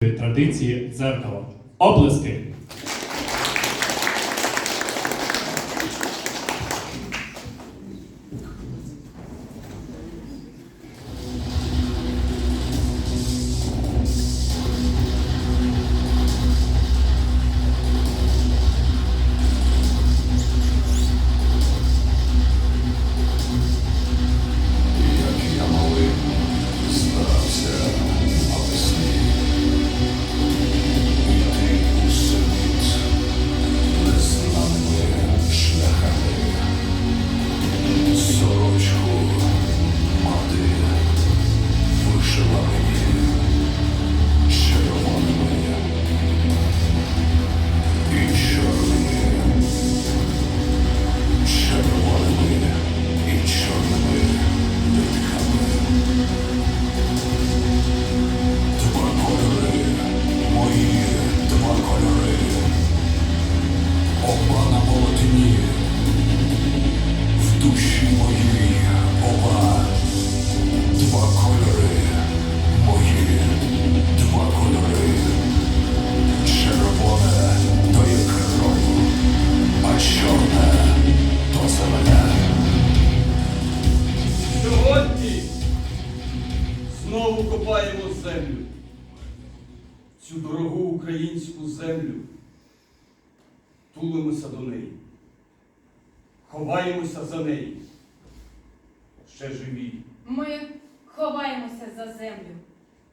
традиції дзеркала. Облески! І знову копаємо землю. Цю дорогу українську землю. Тулимося до неї. Ховаємося за неї. Ще живі. Ми ховаємося за землю,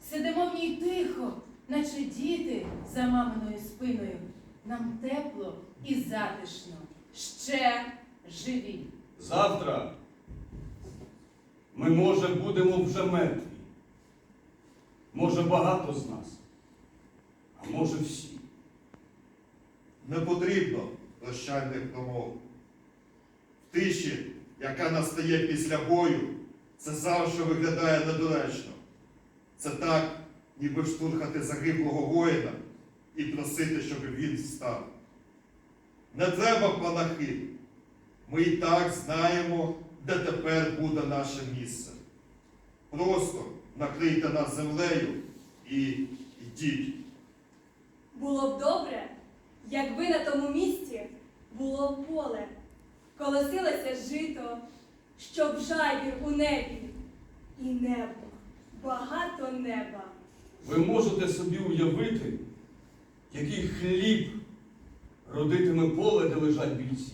сидимо в ній тихо, наче діти за маминою спиною. Нам тепло і затишно, ще живі. Завтра ми, може, будемо вже мертві. Може, багато з нас, а може всі. Не потрібно прощальних промов. В тиші, яка настає після бою, це завжди виглядає недоречно. Це так, ніби штурхати загиблого воїна і просити, щоб він встав. Не треба панахи. Ми і так знаємо, де тепер буде наше місце. Просто накрийте нас землею і йдіть. Було б добре, якби на тому місці було поле, колосилося жито, щоб жайвір у небі, і небо, багато неба. Ви можете собі уявити, який хліб родитиме поле, де лежать бійці.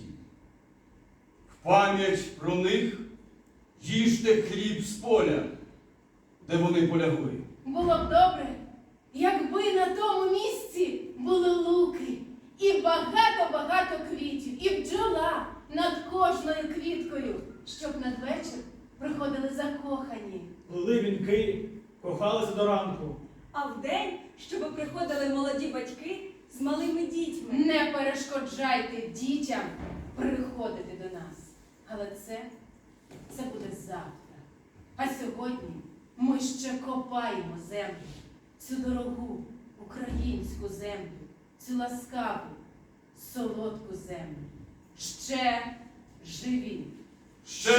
В пам'ять про них їжте хліб з поля, де вони полягли. Було б добре, якби на тому місці були луки і багато-багато квітів, і бджола над кожною квіткою, щоб надвечір приходили закохані. Плели вінки, кохалися до ранку. А вдень, щоб приходили молоді батьки з малими дітьми. Не перешкоджайте дітям приходити до нас. Але це, це буде завтра. А сьогодні ми ще копаємо землю, цю дорогу українську землю, цю ласкаву, солодку землю. Ще живі. Ще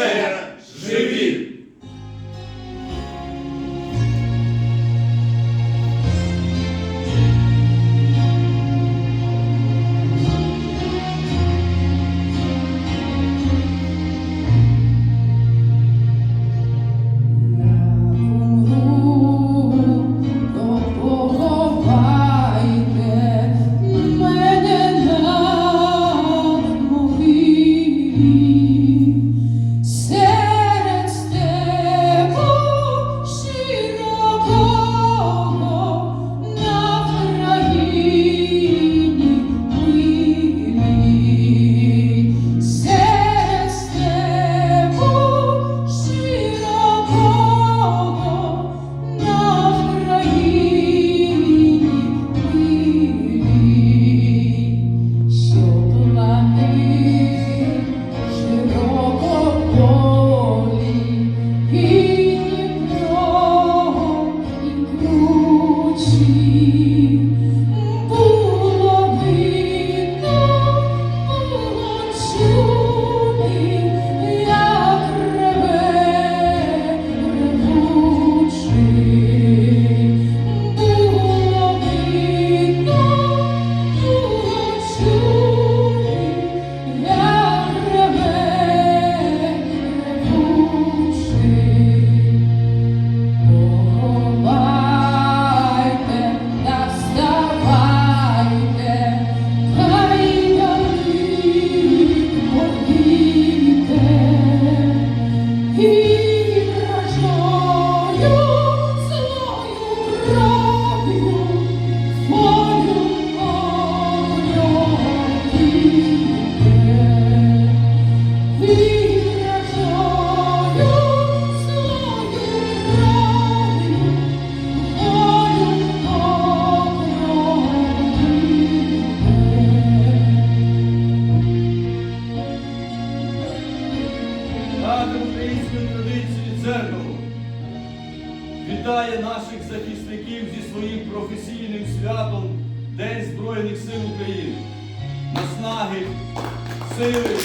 you. вітає наших захисників зі своїм професійним святом День Збройних сил України. Наснаги, сили.